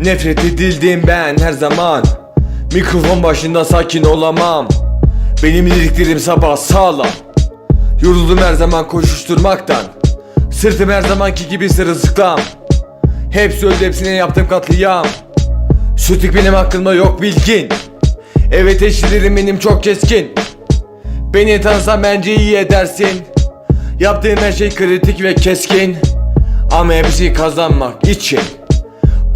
Nefret edildim ben her zaman. Mikrofon başında sakin olamam. Benim liriklerim sabah sağlam. Yoruldum her zaman koşuşturmaktan. Sırtım her zamanki gibi sırılsıklam. Hepsi öldü hepsine yaptım katliam. Sütük benim hakkımda yok bilgin. Evet eşlerim benim çok keskin. Beni tanısan bence iyi edersin. Yaptığım her şey kritik ve keskin. Ama hepsi kazanmak için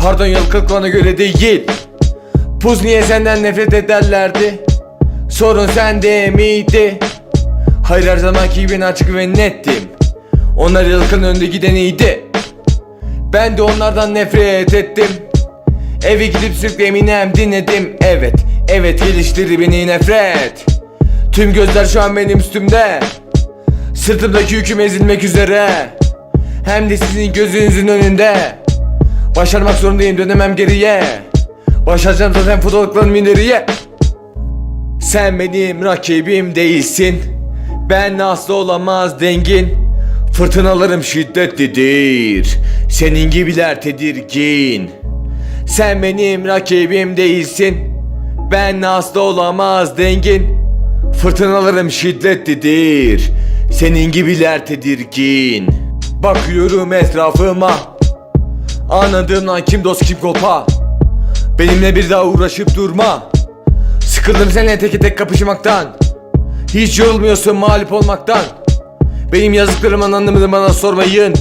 Pardon yılkılık bana göre değil. Puz niye senden nefret ederlerdi? Sorun sende miydi? Hayır her zamanki gibi ben açık ve nettim. Onlar yılkın önde gideniydi Ben de onlardan nefret ettim. Eve gidip sürekli Eminem dinledim. Evet, evet geliştirdi beni nefret. Tüm gözler şu an benim üstümde. Sırtımdaki yüküm ezilmek üzere. Hem de sizin gözünüzün önünde Başarmak zorundayım dönemem geriye. Başaracağım zaten fotoğraflarım ileriye Sen benim rakibim değilsin. Ben asla olamaz dengin. Fırtınalarım şiddetlidir. Senin gibiler tedirgin. Sen benim rakibim değilsin. Ben asla olamaz dengin. Fırtınalarım şiddetlidir. Senin gibiler tedirgin. Bakıyorum etrafıma Anladığım lan kim dost kim kolpa Benimle bir daha uğraşıp durma. Sıkıldım seninle tek tek kapışmaktan. Hiç yorulmuyorsun mağlup olmaktan. Benim yazdıklarımın anlamını bana sormayın.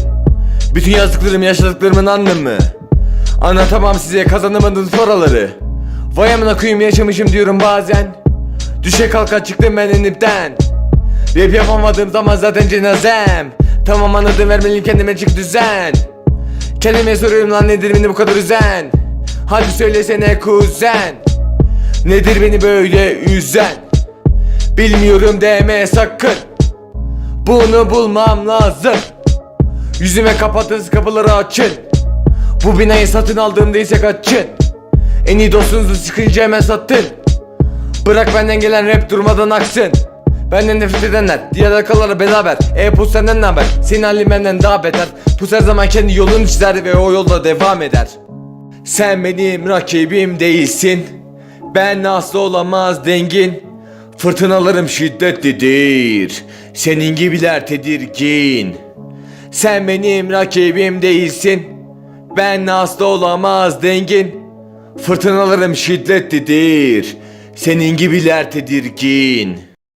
Bütün yazdıklarım yaşadıklarımın anlamı. Anlatamam size kazanamadığım soruları Vay amına koyayım yaşamışım diyorum bazen. Düşe kalka çıktım ben enipten Rap yapamadığım zaman zaten cenazem. Tamam anladım vermeliyim kendime çık düzen Kendime soruyorum lan nedir beni bu kadar üzen? Hadi söylesene kuzen. Nedir beni böyle üzen? Bilmiyorum deme sakın. Bunu bulmam lazım. Yüzüme kapatınız kapıları açın. Bu binayı satın aldığımda ise kaçın. En iyi dostunuzu sıkınca hemen satın. Bırak benden gelen rap durmadan aksın Benden nefret edenler diğer arkalara beraber. E pus senden ne haber? Senin halin benden daha beter. Pus her zaman kendi yolunu çizer ve o yolda devam eder. Sen benim rakibim değilsin. Ben asla olamaz dengin. Fırtınalarım şiddetlidir. Senin gibiler tedirgin. Sen benim rakibim değilsin. Ben asla olamaz dengin. Fırtınalarım şiddetlidir. Senin gibiler tedirgin